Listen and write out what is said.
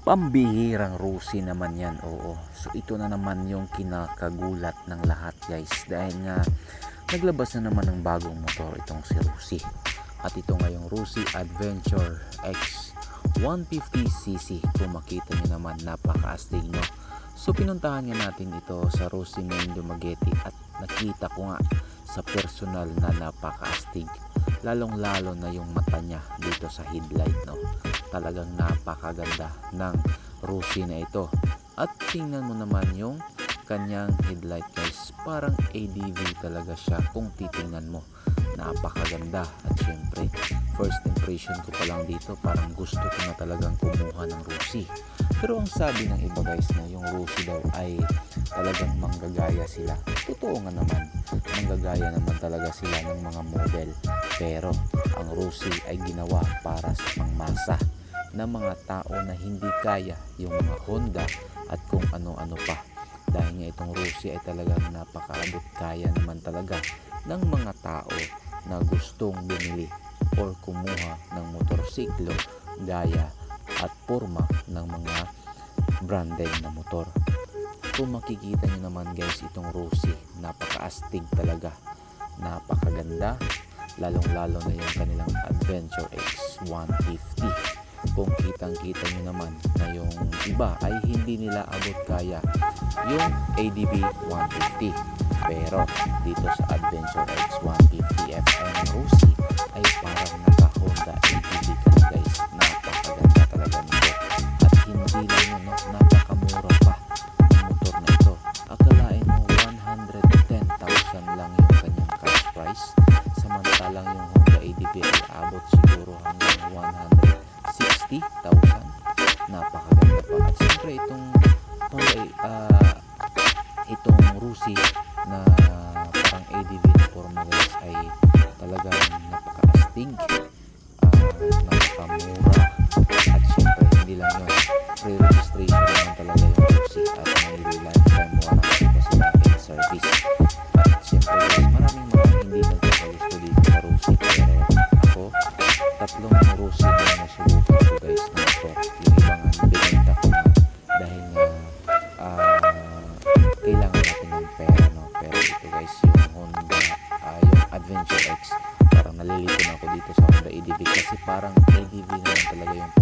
Pambihirang Rusi naman yan, oo. So ito na naman yung kinakagulat ng lahat guys. Dahil nga naglabas na naman ng bagong motor itong si Rusi. At ito ngayong Rusi Adventure X 150cc. Kung makita nyo naman, napaka-astig no. So pinuntahan nga natin ito sa Rusi Main Dumaguete at nakita ko nga sa personal na napaka-astig. Lalong lalo na yung mata niya dito sa headlight no talagang napakaganda ng Rusi na ito. At tingnan mo naman yung kanyang headlight guys. Parang ADV talaga siya kung titingnan mo. Napakaganda. At syempre, first impression ko pa lang dito, parang gusto ko na talagang kumuha ng Rusi. Pero ang sabi ng iba guys na yung Rusi daw ay talagang manggagaya sila. Totoo nga naman, manggagaya naman talaga sila ng mga model. Pero ang Rusi ay ginawa para sa pangmasa ng mga tao na hindi kaya yung mga Honda at kung ano-ano pa. Dahil nga itong Rusi ay talagang napakaabot kaya naman talaga ng mga tao na gustong bumili or kumuha ng motorsiklo gaya at forma ng mga branded na motor. Kung makikita nyo naman guys itong Rusi, napaka-astig talaga. Napakaganda, lalong-lalo na yung kanilang Adventure X 150 kung kitang kita nyo naman na yung iba ay hindi nila abot kaya yung ADB 150 pero dito sa Adventure X1 siyempre itong Honda ah, itong Rusi na parang ADV na forma guys ay talagang napaka-astig ah, napakamura at siyempre hindi lang yun. Pre-registration naman talaga yung Rusi at may lifetime warranty pa sila in service. At siyempre guys maraming mga hindi nagkakagusto dito sa Rusi. Pero ako tatlong Rusi na nasubukan ko guys na ito. Yung iba nga binenta ko dahil nga ah, kailangan natin ng pera no? Pero ito guys yung Honda ah, yung Adventure X parang nalilito na ako dito sa Honda ADV kasi parang ADV naman talaga yung